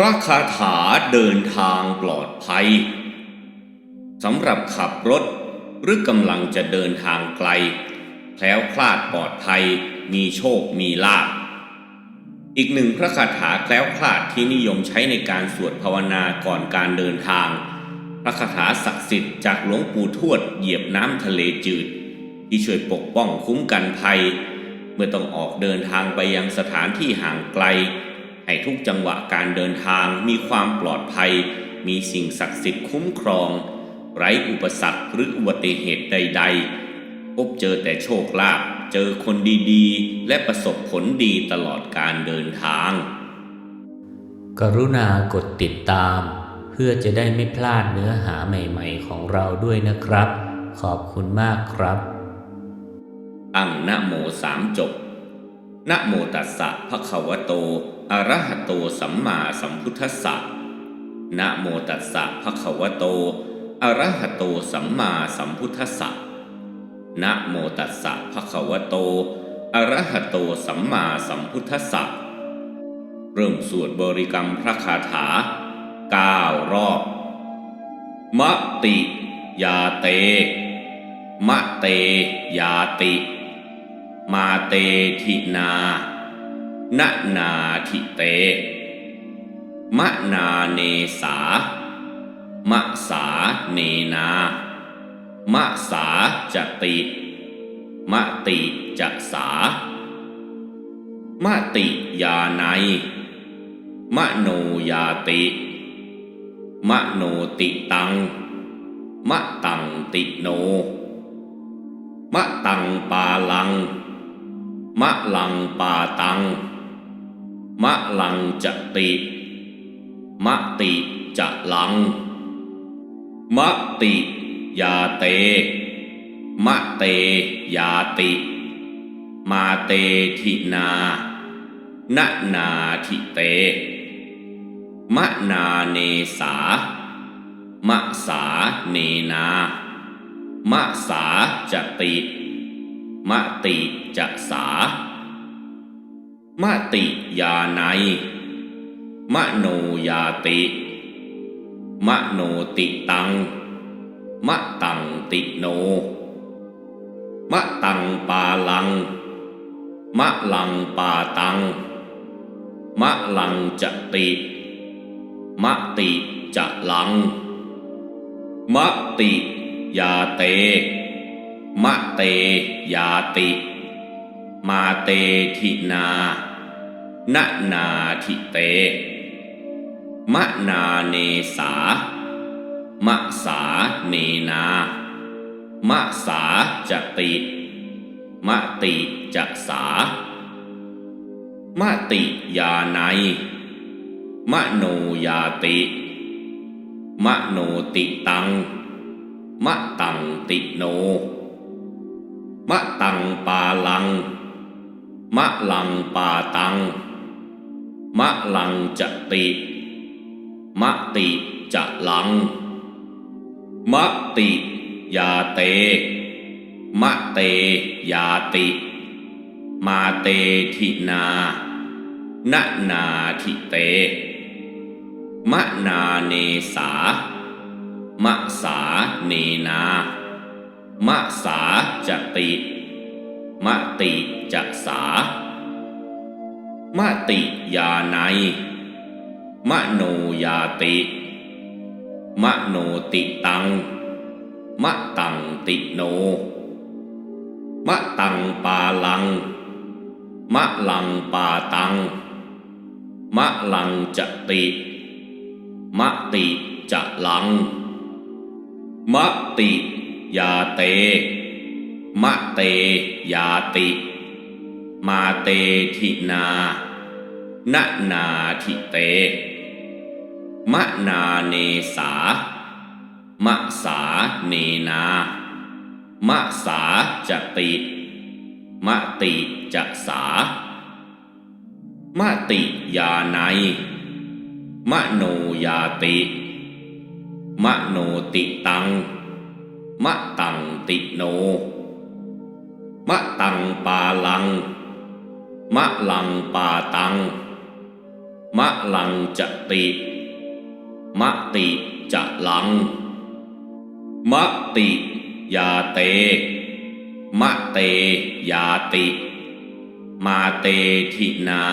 พระคาถาเดินทางปลอดภัยสำหรับขับรถหรือกำลังจะเดินทางไกล แคล้วคลาดปลอดภัย มีโชคมีลาภอีกหนึ่งพระคาถาแคล้วคลาดที่นิยมใช้ในการสวดภาวนาก่อนการเดินทาง พระคาถาศักดิ์สิทธิ์จากหลวงปู่ทวดเหยียบน้ำทะเลจืด ที่ช่วยปกป้องคุ้มกันภัย เมื่อต้องออกเดินทางไปยังสถานที่ห่างไกล ให้ทุกจังหวะการเดินทางมีความปลอดภัย มีสิ่งศักดิ์สิทธิ์คุ้มครอง ไร้อุปสรรคหรืออุบัติเหตุใด ๆ พบเจอแต่โชคลาภเจอคนดีๆ และประสบผลดีตลอดการเดินทาง กรุณากดติดตาม เพื่อจะได้ไม่พลาดเนื้อหาใหม่ๆ ของเราด้วยนะครับ ขอบคุณมากครับตั้งนะโมสามจบนะโมตัสสะภะคะวะโต อระหะโตสัมมาสัมพุทธัสสะนะโมตัสสะภะคะวะโต อระหะโตสัมมาสัมพุทธัสสะนะโมตัสสะภะคะวะโต อระหะโตสัมมาสัมพุทธัสสะเริ่มสวดบริกรรมพระคาถาเก้ารอบ มะติ ยาเต มะเต ยาติ มาเตทินา นะนาทิเต มะนาเนสา มะสาเนนา มะสาจะติ มะติจะสา มะติยาไนมะโนยาติ มะโนติตัง มะตังติโน มะตังปาลัง มะลังปาตัง มะลังจะติ มะติจะลัง มะติยาเต มะเตยาติ มาเตทินานนาทิเต มะนาเนสา มะสาเนนา มะสาจะติ มะติจะสา มติยาไนมโนยาติ มโนติตัง มะตังติโน มะตังปาลัง มะลังปาตัง มะลังจะติ มะติจะลัง มะติยาเต มะเตยาติ มาเตทินา นะนาทิเต มะนาเนสา มะสาเนนา มะสาจะติ มะติจะสา มะติยาไนมะโนยาติ มะโนติตัง มะตังติโน มะตังปาลัง มะลังปาตัง มะลังจะติ มะติจะลัง มะติยาเต มะเตยาติ มาเตทินานะนาทิเต มะนาเนสา มะสาเนนา มะสาจะติ มะติจะสา มติยาไนมโนยาติ มโนติตัง มะตังติโน มะตังปาลัง มะลังปาตัง มะลังจติ มะติจะลัง มะติยาเต มะเตยาติ มาเตทินานะนาทิเต มะนาเนสา มะสาเนนา มะสาจะติ มะติจะสา มะติยาไนมะโนยาติ มะโนติตัง มะตังติโน มะตังปาลัง มะลังปาตัง มะลังจติ มะติจะลัง มะติยาเต มะเตยาติ มาเตทินา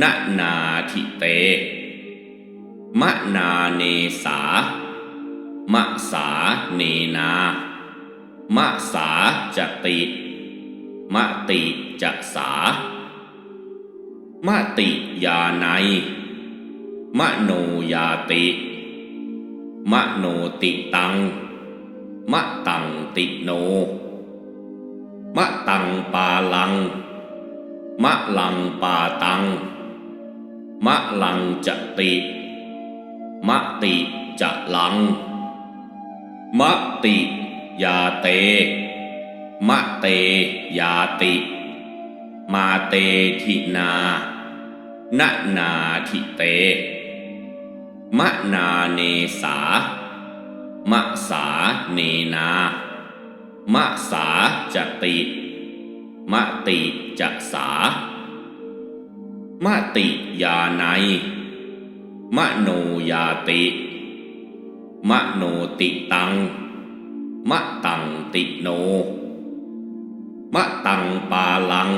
นะนาทิเต มะนาเนสา มะสาเนนา มะสาจติ มะติจะสามะติยาในมะโนยาติมะโนติตัง มะตังติโน มะตังปาลัง มะลังปาตัง มะลังจะติ มะติจะลัง มะติยาเต มะเตยาติ มาเตทินานะนาทิเต มะนาเนสา มะสาเนนา มะสาจติ มะติจะสา มะติยาในมะโนยาติมะโนติตัง มะตังติโน มะตังปาลัง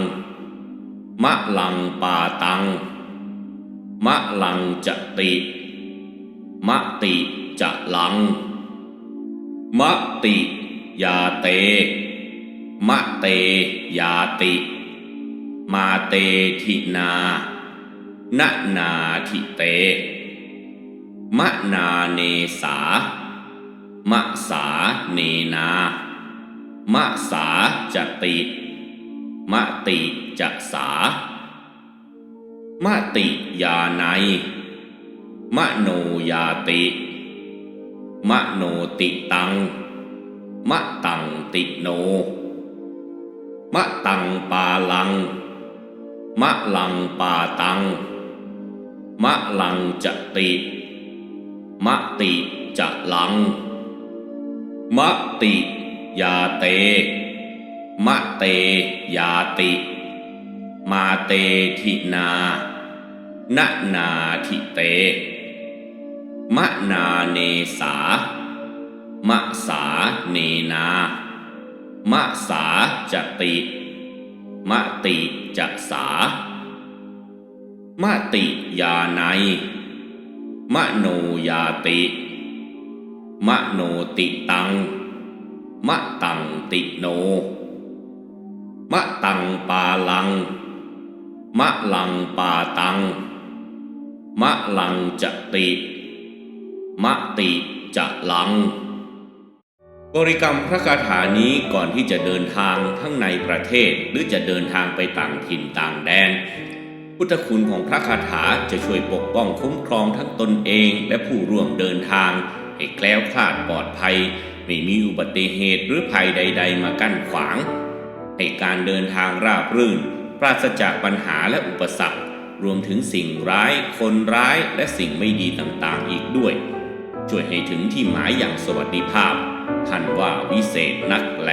มะลังปาตัง มะลังจะติ มะติจะลัง มะติยาเต มะเตยาติ มาเตทินานนาทิเต มะนาเนสามะสาเนนา มะสาจะติ มะติจะสามะติยาในมะโนยาติ มะโนติตัง มะตังติโน มะตังปาลัง มะลังปาตัง มะลังจะติ มะติจะลัง มะติ ยาเต มะเต ยาติ มาเตทินานะนาทิเต มะนาเนสา มะสาเนนา มะสาจติ มะติจะสา มะติยาในมะโนยาติ มะโนติตัง มะตังติโน มะตังปาลัง มะลังปาตัง มะลังจะติ มะติจะลัง บริกรรมพระคาถานี้ก่อนที่จะเดินทางทั้งในประเทศหรือจะเดินทางไปต่างถิ่นต่างแดน พุทธคุณของพระคาถาจะช่วยปกป้องคุ้มครองทั้งตนเองและผู้ร่วมเดินทาง ให้แคล้วคลาดปลอดภัย ไม่มีอุบัติเหตุหรือภัยใด ๆ มากั้นขวาง ให้การเดินทางราบรื่น ปราศจากปัญหาและอุปสรรค รวมถึงสิ่งร้าย คนร้ายและสิ่งไม่ดีต่างๆ อีกด้วย ช่วยให้ถึงที่หมายอย่างสวัสดิภาพท่านว่าวิเศษนักแล